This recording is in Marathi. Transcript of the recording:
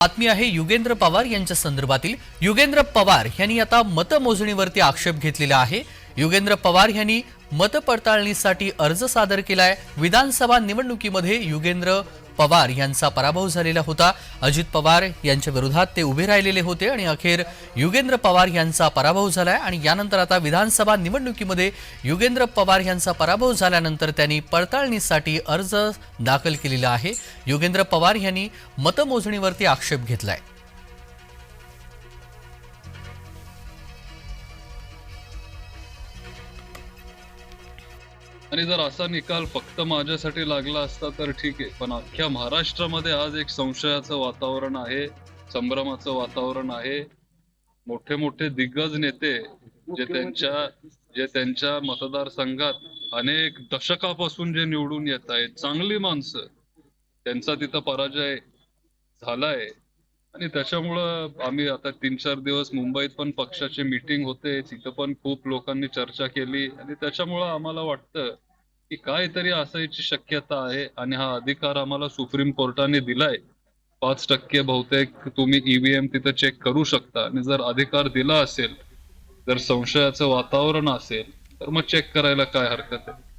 बातमी आहे युगेंद्र पवार यांच्या संदर्भातील. युगेंद्र पवार यांनी आता मतमोजणीवरती आक्षेप घेतलेला आहे. युगेंद्र पवार यांनी मतपडताळणीसाठी अर्ज सादर केलाय. विधानसभा निवडणुकीमध्ये युगेंद्र पवार यांचा पराभव झालेला होता. अजित पवार यांच्या विरोधात ते उभे राहिलेले होते आणि अखेर युगेंद्र पवार यांचा पराभव झालाय आणि यानंतर आता विधानसभा निवडणुकीमध्ये युगेंद्र पवार यांचा पराभव झाल्यानंतर त्यांनी पडताळणीसाठी अर्ज दाखल केलेला आहे. युगेंद्र पवार यांनी मतमोजणीवरती आक्षेप घेतला आहे आणि जर असा निकाल फक्त माझ्यासाठी लागला असता तर ठीक आहे पण अख्ख्या महाराष्ट्रामध्ये आज एक संशयाचं वातावरण आहे संभ्रमाचं वातावरण आहे. मोठे मोठे दिग्गज नेते जे त्यांच्या जे त्यांच्या मतदारसंघात अनेक दशकापासून जे निवडून येत आहेत चांगली माणसं त्यांचा तिथं पराजय झालाय. आणि त्याच्यामुळं आम्ही आता तीन चार दिवस मुंबईत पण पक्षाची मीटिंग होते. तिथं पण खूप लोकांनी चर्चा केली. आणि त्याच्यामुळं आम्हाला वाटतं की काहीतरी असायची शक्यता आहे आणि हा अधिकार आम्हाला सुप्रीम कोर्टाने दिलाय. पाच टक्के बहुतेक तुम्ही ईव्हीएम तिथं चेक करू शकता. आणि जर अधिकार दिला असेल जर संशयाचं वातावरण असेल तर मग चेक करायला काय हरकत आहे?